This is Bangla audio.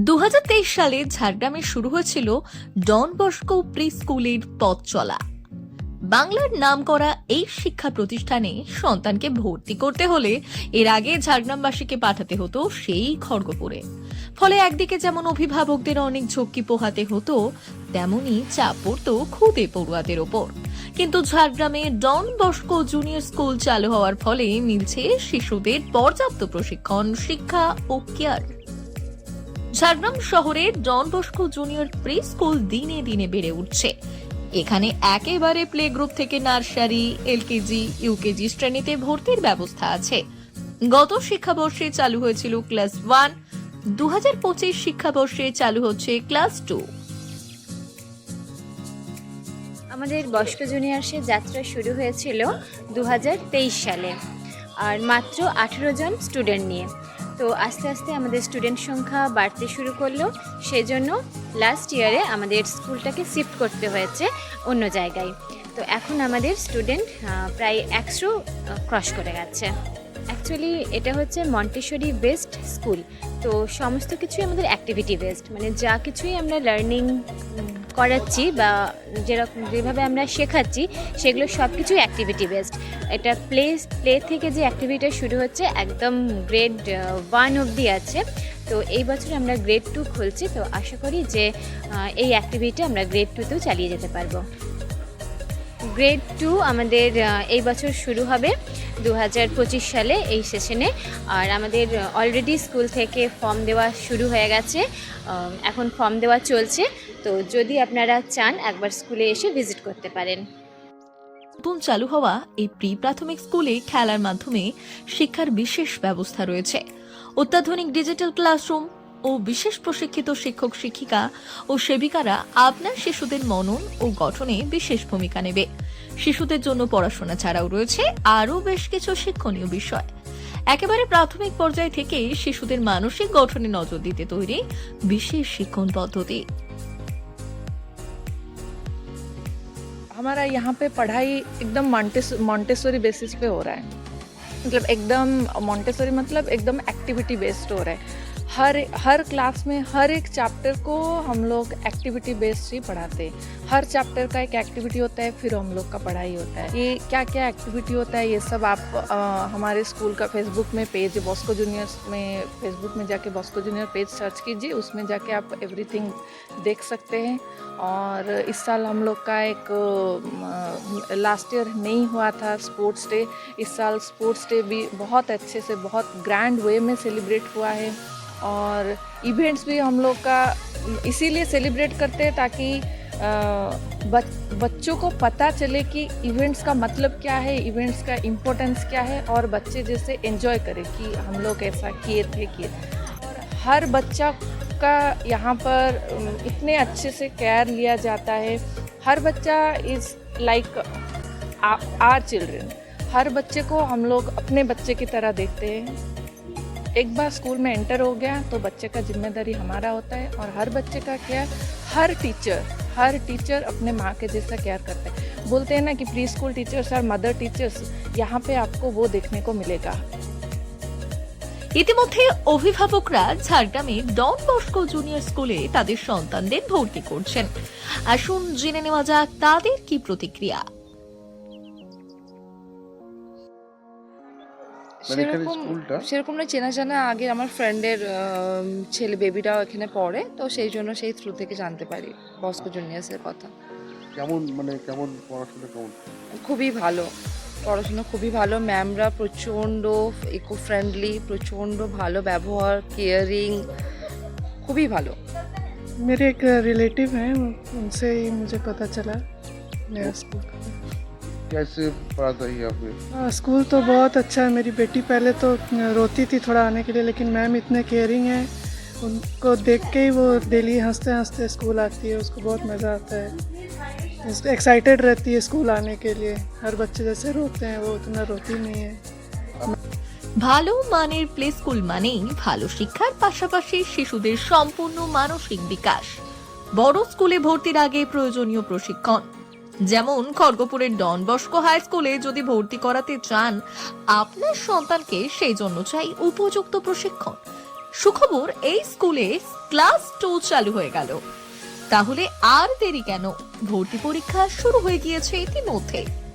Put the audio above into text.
দু হাজার তেইশ সালে ঝাড়গ্রামে শুরু হয়েছিল ডন বস্কো প্রি স্কুলের পথ চলা। বাংলার নাম করা এই শিক্ষা প্রতিষ্ঠানে সন্তানকে ভর্তি করতে হলে এর আগে ঝাড়গ্রামবাসীকে পাঠাতে হতো সেই খড়গপুরে। ফলে একদিকে যেমন অভিভাবকদের অনেক ঝক্কি পোহাতে হতো, তেমনি চাপ পড়তো খুদে পড়ুয়াদের ওপর। কিন্তু ঝাড়গ্রামে ডন বস্কো জুনিয়র স্কুল চালু হওয়ার ফলে মিলছে শিশুদের পর্যাপ্ত প্রশিক্ষণ, শিক্ষা ও কেয়ার। ঝাড়গ্রাম শহরে Don Bosco junior pre school দিনে দিনে বেড়ে উঠছে। এখানে একেবারে প্লে গ্রুপ থেকে নার্সারি, এলকেজি, ইউকেজি শ্রেণীতে ভর্তির ব্যবস্থা আছে। গত শিক্ষাবর্ষে চালু হয়েছিল ক্লাস ওয়ান দু হাজার পঁচিশ শিক্ষাবর্ষে চালু হচ্ছে ক্লাস টু। আমাদের বস্ক জুনিয়র্সের যাত্রা শুরু হয়েছিল দু হাজার তেইশ সালে, আর মাত্র আঠেরো জন স্টুডেন্ট নিয়ে। তো আস্তে আস্তে আমাদের স্টুডেন্ট সংখ্যা বাড়তে শুরু করল। সেজন্য লাস্ট ইয়ারে আমাদের স্কুলটাকে শিফট করতে হয়েছে অন্য জায়গায়। তো এখন আমাদের স্টুডেন্ট প্রায় একশো ক্রস করে গেছে। অ্যাকচুয়ালি এটা হচ্ছে মন্টেশ্বরী বেসড স্কুল তো সমস্ত কিছুই আমাদের অ্যাক্টিভিটি বেসড মানে যা কিছুই আমরা লার্নিং করাচ্ছি বা যেরকম যেভাবে আমরা শেখাচ্ছি, সেগুলো সব কিছুই অ্যাক্টিভিটি বেসড এটা প্লে প্লে থেকে যে অ্যাক্টিভিটিটা শুরু হচ্ছে একদম গ্রেড ওয়ান অবধি আছে। তো এই বছর আমরা গ্রেড টু খুলছি। তো আশা করি যে এই অ্যাক্টিভিটি আমরা গ্রেড টুতেও চালিয়ে যেতে পারব। গ্রেড টু আমাদের এই বছর শুরু হবে দু হাজার পঁচিশ সালে এই সেশনে আর আমাদের অলরেডি স্কুল থেকে ফর্ম দেওয়া শুরু হয়ে গেছে। এখন ফর্ম দেওয়া চলছে। তো যদি আপনারা চান একবার স্কুলে এসে ভিজিট করতে পারেন। নতুন চালু হওয়া এই প্রি প্রাথমিক স্কুলে খেলার মাধ্যমে শিক্ষার বিশেষ ব্যবস্থা রয়েছে। অত্যাধুনিক ডিজিটাল ক্লাসরুম ও বিশেষ প্রশিক্ষিত শিক্ষক, শিক্ষিকা ও সেবিকারা আপনার শিশুদের মনন ও গঠনে বিশেষ ভূমিকা নেবে। শিশুদের জন্য পড়াশোনা ছাড়াও রয়েছে আরও বেশ কিছু শিক্ষণীয় বিষয়। একেবারে প্রাথমিক পর্যায় থেকে শিশুদের মানসিক গঠনে নজর দিতে তৈরি বিশেষ শিক্ষণ পদ্ধতি। हमारा यहाँ पे पढ़ाई एकदम मॉन्टेस, मॉन्टेसरी बेसिस पे हो रहा है। मतलब एकदम, मॉन्टेसोरी मतलब एकदम एक्टिविटी बेस्ड हो रहा है। हर हर क्लास में हर एक चैप्टर को हम लोग एक्टिविटी बेस्ड ही पढ़ाते हर चैप्टर का एक एक्टिविटी होता है फिर हम लोग का पढ़ाई होता है। ये क्या क्या एक्टिविटी होता है ये सब आप अ, हमारे स्कूल का फेसबुक में पेज बॉस्को जूनियर्स में फेसबुक में जाके बॉस्को जूनियर पेज सर्च कीजिए उसमें जाके आप एवरीथिंग देख सकते हैं। और इस साल हम लोग का एक लास्ट ईयर नहीं हुआ था स्पोर्ट्स डे इस साल स्पोर्ट्स डे भी बहुत अच्छे से बहुत ग्रैंड वे में सेलिब्रेट हुआ है। और इवेंट्स भी हम लोग का इसीलिए सेलिब्रेट करते हैं ताकि बच, बच्चों को पता चले कि इवेंट्स का मतलब क्या है इवेंट्स का इम्पोर्टेंस क्या है और बच्चे जैसे एंजॉय करें कि हम लोग ऐसा किए थे किए और हर बच्चा का यहाँ पर इतने अच्छे से केयर लिया जाता है। हर बच्चा इज़ लाइक आर चिल्ड्रन हर बच्चे को हम लोग अपने बच्चे की तरह देखते हैं। एक बार स्कूल में एंटर हो गया तो बच्चे का जिम्मेदारी हमारा होता है और हर बच्चे का केयर हर टीचर हर टीचर अपने माँ के जैसा केयर करता है बोलते हैं ना कि प्री स्कूल टीचर्स और मदर टीचर्स यहाँ पे आपको वो देखने को मिलेगा ইতিমধ্যে অভিভাবকরা ঝাড়গ্রামে ডন বস্কো জুনিয়র স্কুলে তাদের সন্তানদের ভর্তি করছেন আসুন জেনে নেওয়া যাক তাদের কি প্রতিক্রিয়া সেরকম স্কুলটা সেরকম না চেনা জানা আগে আমার ফ্রেন্ডের ছেলে বেবিটাও এখানে পড়ে তো সেই জন্য সেই থ্রু থেকে জানতে পারি বস্কো জুনিয়ার্সের কথা কেমন মানে কেমন পড়াশোনা কেমন খুবই ভালো পড়াশোনা খুবই ভালো ম্যামরা প্রচণ্ড ইকো ফ্রেন্ডলি প্রচণ্ড ভালো ব্যবহার কেয়ারিং খুবই ভালো मेरे एक रिलेटिव हैं उनसे ही मुझे पता चला नया स्कूल का। कैसे पढ़ाता है यहाँ पे हाँ, स्कूल तो बहुत अच्छा है मेरी बेटी पहले तो रोती थी थोड़ा आने के लिए लेकिन मैम इतने केयरिंग हैं उनको देख के ही वो डेली हंसते हंसते स्कूल आती है उसको बहुत मज़ा आता है एक्साइटेड रहती है स्कूल आने के लिए हर बच्चे जैसे रोते हैं वो उतना रोती नहीं है ভালো মানের প্লে স্কুল মানেই ভালো শিক্ষার পাশাপাশি শিশুদের সম্পূর্ণ মানসিক বিকাশ বড় স্কুলে ভর্তির আগে প্রয়োজনীয় প্রশিক্ষণ যেমন খড়গপুরের ডন বস্কো হাই স্কুলে যদি ভর্তি করাতে চান, আপনার সন্তানকে সেই জন্য চাই উপযুক্ত প্রশিক্ষণ। সুখবর, এই স্কুলে ক্লাস টু চালু হয়ে গেল। তাহলে আর দেরি কেন? ভর্তি পরীক্ষা শুরু হয়ে গিয়েছে ইতিমধ্যে।